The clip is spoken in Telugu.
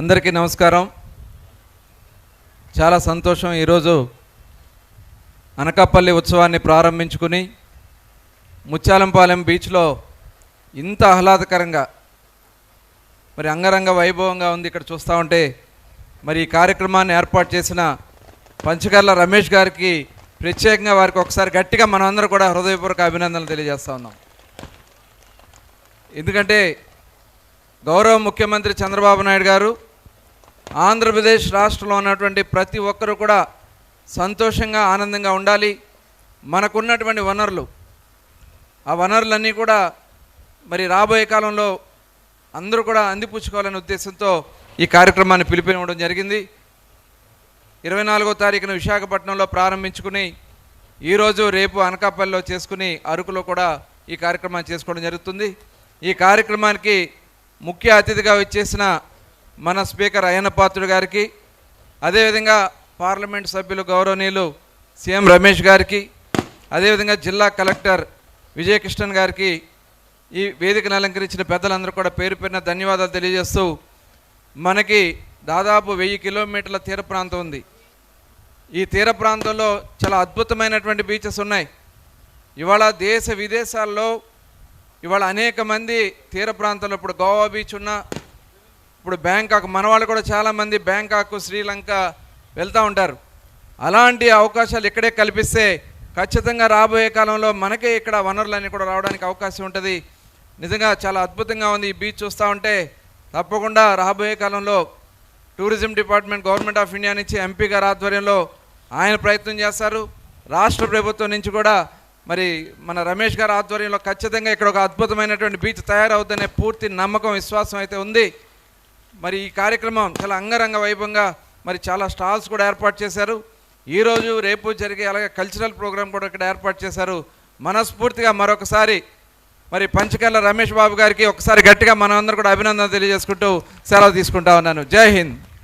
అందరికీ నమస్కారం. చాలా సంతోషం ఈరోజు అనకాపల్లి ఉత్సవాన్ని ప్రారంభించుకుని ముత్యాలంపాలెం బీచ్లో ఇంత ఆహ్లాదకరంగా మరి అంగరంగ వైభవంగా ఉంది ఇక్కడ చూస్తూ ఉంటే మరి ఈ కార్యక్రమాన్ని ఏర్పాటు చేసిన పంచకర్ల రమేష్ గారికి ప్రత్యేకంగా వారికి ఒకసారి గట్టిగా మనమందరం కూడా హృదయపూర్వక అభినందనలు తెలియజేస్తూ ఉన్నాం. ఎందుకంటే గౌరవ ముఖ్యమంత్రి చంద్రబాబు నాయుడు గారు ఆంధ్రప్రదేశ్ రాష్ట్రంలో ఉన్నటువంటి ప్రతి ఒక్కరూ కూడా సంతోషంగా ఆనందంగా ఉండాలి. మనకున్నటువంటి వనరులు ఆ వనరులన్నీ కూడా మరి రాబోయే కాలంలో అందరూ కూడా అందిపుచ్చుకోవాలనే ఉద్దేశంతో ఈ కార్యక్రమాన్ని పిలిపివ్వడం జరిగింది. ఇరవై నాలుగో తారీఖున విశాఖపట్నంలో ప్రారంభించుకుని ఈరోజు రేపు అనకాపల్లిలో చేసుకుని అరకులో కూడా ఈ కార్యక్రమాన్ని చేసుకోవడం జరుగుతుంది. ఈ కార్యక్రమానికి ముఖ్య అతిథిగా వచ్చేసిన మన స్పీకర్ అయ్యన్న పాత్రుడు గారికి అదేవిధంగా పార్లమెంట్ సభ్యులు గౌరవనీయులు సీఎం రమేష్ గారికి అదేవిధంగా జిల్లా కలెక్టర్ విజయకృష్ణన్ గారికి ఈ వేదికను అలంకరించిన పెద్దలందరూ కూడా పేరు పేరున ధన్యవాదాలు తెలియజేస్తూ మనకి దాదాపు వెయ్యి కిలోమీటర్ల తీర ప్రాంతం ఉంది. ఈ తీర ప్రాంతంలో చాలా అద్భుతమైనటువంటి బీచెస్ ఉన్నాయి. ఇవాళ దేశ విదేశాల్లో ఇవాళ అనేక మంది తీర ప్రాంతంలో ఇప్పుడు గోవా బీచ్ ఉన్నా ఇప్పుడు బ్యాంకాక్ మన వాళ్ళు కూడా చాలామంది బ్యాంకాక్ శ్రీలంక వెళ్తూ ఉంటారు. అలాంటి అవకాశాలు ఇక్కడే కల్పిస్తే ఖచ్చితంగా రాబోయే కాలంలో మనకే ఇక్కడ వనరులన్నీ కూడా రావడానికి అవకాశం ఉంటుంది. నిజంగా చాలా అద్భుతంగా ఉంది ఈ బీచ్ చూస్తూ ఉంటే. తప్పకుండా రాబోయే కాలంలో tourism department government of India నుంచి ఎంపీ గారి ఆధ్వర్యంలో ఆయన ప్రయత్నం చేస్తారు. రాష్ట్ర ప్రభుత్వం నుంచి కూడా మరి మన రమేష్ గారి ఆధ్వర్యంలో ఖచ్చితంగా ఇక్కడ ఒక అద్భుతమైనటువంటి బీచ్ తయారవుద్దనే పూర్తి నమ్మకం విశ్వాసం అయితే ఉంది. మరి ఈ కార్యక్రమం చాలా అంగరంగ వైభవంగా మరి చాలా స్టాల్స్ కూడా ఏర్పాటు చేశారు. ఈరోజు రేపు జరిగే అలాగే కల్చరల్ ప్రోగ్రామ్ కూడా ఇక్కడ ఏర్పాటు చేశారు. మనస్ఫూర్తిగా మరొకసారి మరి పంచకల్ల రమేష్ బాబు గారికి ఒకసారి గట్టిగా మనం కూడా అభినందన తెలియజేసుకుంటూ సెలవు తీసుకుంటా ఉన్నాను. జై హింద్.